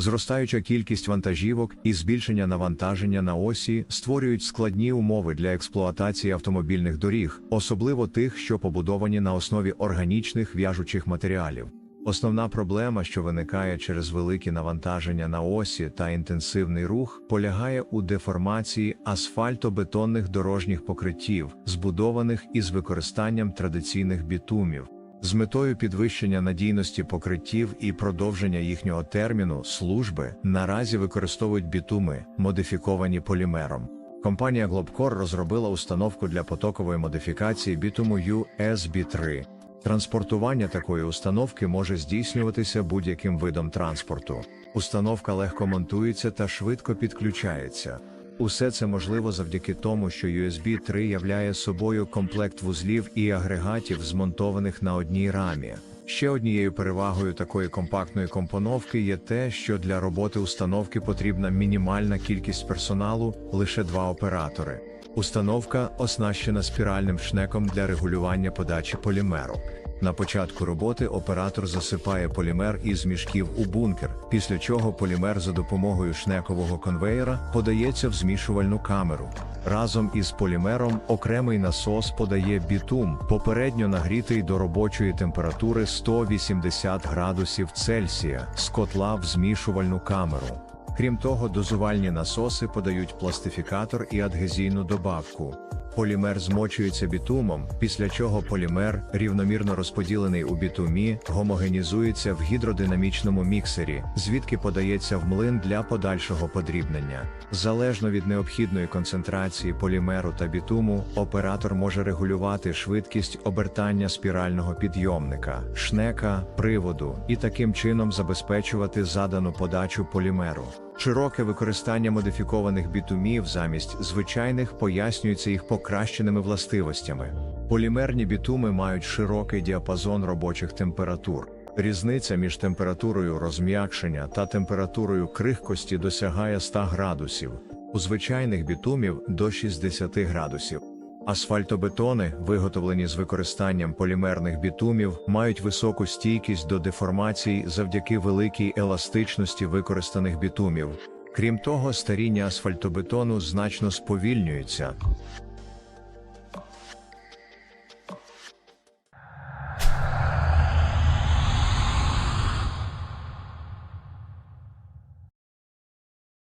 Зростаюча кількість вантажівок і збільшення навантаження на осі створюють складні умови для експлуатації автомобільних доріг, особливо тих, що побудовані на основі органічних в'яжучих матеріалів. Основна проблема, що виникає через великі навантаження на осі та інтенсивний рух, полягає у деформації асфальтобетонних дорожніх покриттів, збудованих із використанням традиційних бітумів. З метою підвищення надійності покриттів і продовження їхнього терміну служби наразі використовують бітуми, модифіковані полімером. Компанія Globcore розробила установку для потокової модифікації бітуму USB3. Транспортування такої установки може здійснюватися будь-яким видом транспорту. Установка легко монтується та швидко підключається. Усе це можливо завдяки тому, що USB 3 являє собою комплект вузлів і агрегатів, змонтованих на одній рамі. Ще однією перевагою такої компактної компоновки є те, що для роботи установки потрібна мінімальна кількість персоналу лише два оператори. Установка оснащена спіральним шнеком для регулювання подачі полімеру. На початку роботи оператор засипає полімер із мішків у бункер, після чого полімер за допомогою шнекового конвеєра подається в змішувальну камеру. Разом із полімером окремий насос подає бітум, попередньо нагрітий до робочої температури 180 градусів Цельсія з котла в змішувальну камеру. Крім того, дозувальні насоси подають пластифікатор і адгезійну добавку. Полімер змочується бітумом, після чого полімер, рівномірно розподілений у бітумі, гомогенізується в гідродинамічному міксері, звідки подається в млин для подальшого подрібнення. Залежно від необхідної концентрації полімеру та бітуму, оператор може регулювати швидкість обертання спірального підйомника, шнека, приводу і таким чином забезпечувати задану подачу полімеру. Широке використання модифікованих бітумів замість звичайних пояснюється їх покращеними властивостями. Полімерні бітуми мають широкий діапазон робочих температур. Різниця між температурою розм'якшення та температурою крихкості досягає 100 градусів, у звичайних бітумів до 60 градусів. Асфальтобетони, виготовлені з використанням полімерних бітумів, мають високу стійкість до деформацій завдяки великій еластичності використаних бітумів. Крім того, старіння асфальтобетону значно сповільнюється.